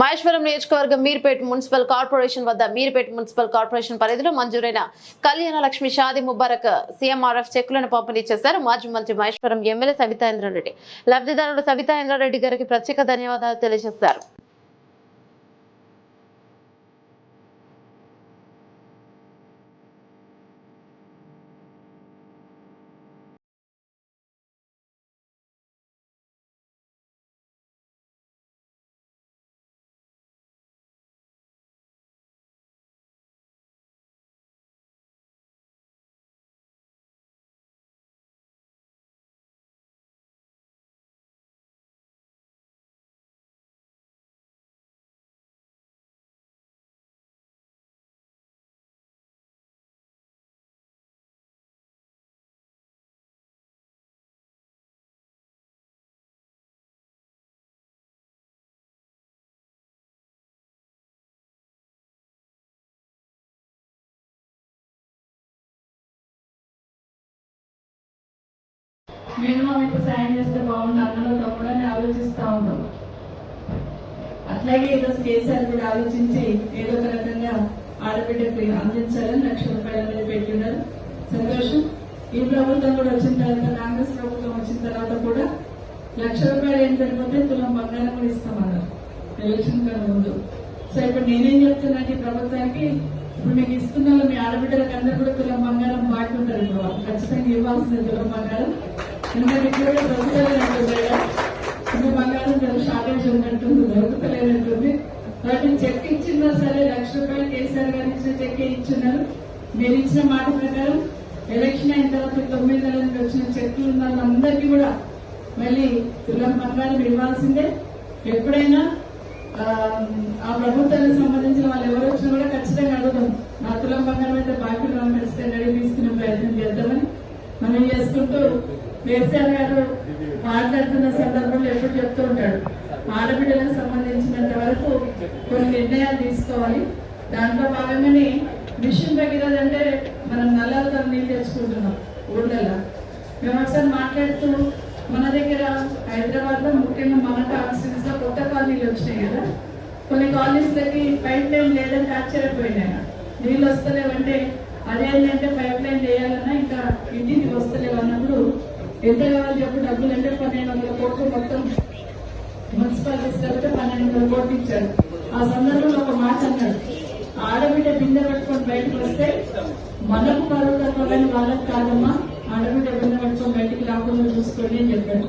మహేశ్వరం నియోజకవర్గం Meerpet municipal corporation వద్ద Meerpet municipal corporation పరిధిలో మంజూరైన కళ్యాణ లక్ష్మి షాది ముబారక్ సీఎంఆర్ఎఫ్ చెక్కులను పంపిణీ చేశారు. మాజీ మంత్రి మహేశ్వరం ఎమ్మెల్యే సవితా ఇంద్రారెడ్డి. లబ్ధిదారుడు సవితా ఇంద్రారెడ్డి గారికి ప్రత్యేక ధన్యవాదాలు తెలియజేశారు. మినిమం ఇంత సాయం చేస్తే బాగుండు అన్నలో తప్పుడని ఆలోచిస్తూ ఉంటాం అట్లాగే ఈరోజు కేసీఆర్ కూడా ఆలోచించి ఏదో ఒక రకంగా ఆడబిడ్డకి అందించాలని లక్ష రూపాయల మీద పెట్టినారు సంతోషం. ఈ ప్రభుత్వం కూడా వచ్చిన తర్వాత కాంగ్రెస్ ప్రభుత్వం వచ్చిన తర్వాత కూడా లక్ష రూపాయలు ఏం జరిగిపోతే తులం బంగారం కూడా ఇస్తామన్నారు. ఎలక్షన్ కన్నా ముందు. సో ఇప్పుడు నేనేం చెప్తున్నా ఈ ప్రభుత్వానికి ఇప్పుడు మీకు ఇస్తున్న మీ ఆడబిడ్డలకు అందరూ కూడా తులం బంగారం బాగుంటారు ఇప్పుడు ఖచ్చితంగా ఇవ్వాల్సిన తులం బంగారం. ఎందుకంటే ఇక్కడ కూడా దొరుకుతలేనట్టుంది బంగారం చాలా షార్టేజ్ ఉన్నట్టుంది దొరుకుతలేనట్టుంది వాటిని చెక్ ఇచ్చినా సరే లక్ష రూపాయలు కేసీఆర్ గారు ఇచ్చిన చెక్ ఇచ్చినారు మీరు ఇచ్చిన మాట ప్రకారం ఎలక్షన్ అయిన తర్వాత తొమ్మిది నెలల నుండి వచ్చిన చెక్లు ఉన్న వాళ్ళందరికీ కూడా మళ్ళీ తులం బంగారం ఇవ్వాల్సిందే ఎప్పుడైనా ఆ, ఆ ప్రభుత్వానికి సంబంధించిన వాళ్ళు ఎవరు వచ్చినా కూడా ఖచ్చితంగా అడుగుదాం. నా తులం బంగారం అయితే బాకీ ఉన్నాం ఖచ్చితంగా అడిగి తీసుకునే ప్రయత్నం చేద్దామని మనం చేసుకుంటూ కేసీఆర్ గారు మాట్లాడుతున్న సందర్భంలో ఎప్పుడు చెప్తూ ఉంటాడు ఆడబిడ్డలకు సంబంధించినంత వరకు కొన్ని నిర్ణయాలు తీసుకోవాలి. దాంట్లో భాగంగానే మిషన్ భగీరథ అంటే మనం నల్లలతో నీళ్ళు తెచ్చుకుంటున్నాం ఊళ్ళల్లో మేము ఒకసారి మాట్లాడుతూ మన దగ్గర హైదరాబాద్లో ముఖ్యంగా మన కాన్స్టిట్యూన్స్లో కొత్త కాలనీలు వచ్చినాయి కదా. కొన్ని కాలనీస్లకి పైప్ లైన్ లేదంటే ఆశ్చర్యపోయినాయి. నీళ్ళు వస్తలేవంటే అదేంటంటే పైప్ లైన్ చేయాలన్నా ఇంకా ఇంటికి వస్తలేవు అన్నప్పుడు ఎంత కావాలి చెప్పు? డబ్బులు అంటే పన్నెండు వందల కోట్లు మొత్తం మున్సిపాలిటీస్ కలిపితే పన్నెండు వందల కోట్లు ఇచ్చాడు ఆ సందర్భంలో ఒక మాట అన్నాడు. ఆడబిడ్డ బిందె పట్టుకొని బయటకు వస్తే మనకు పరువు తక్కువ వాళ్ళకి కాదమ్మా. ఆడబిడ్డ బిందె పట్టుకొని బయటికి రాకుండా చూసుకోండి అని చెప్పాడు.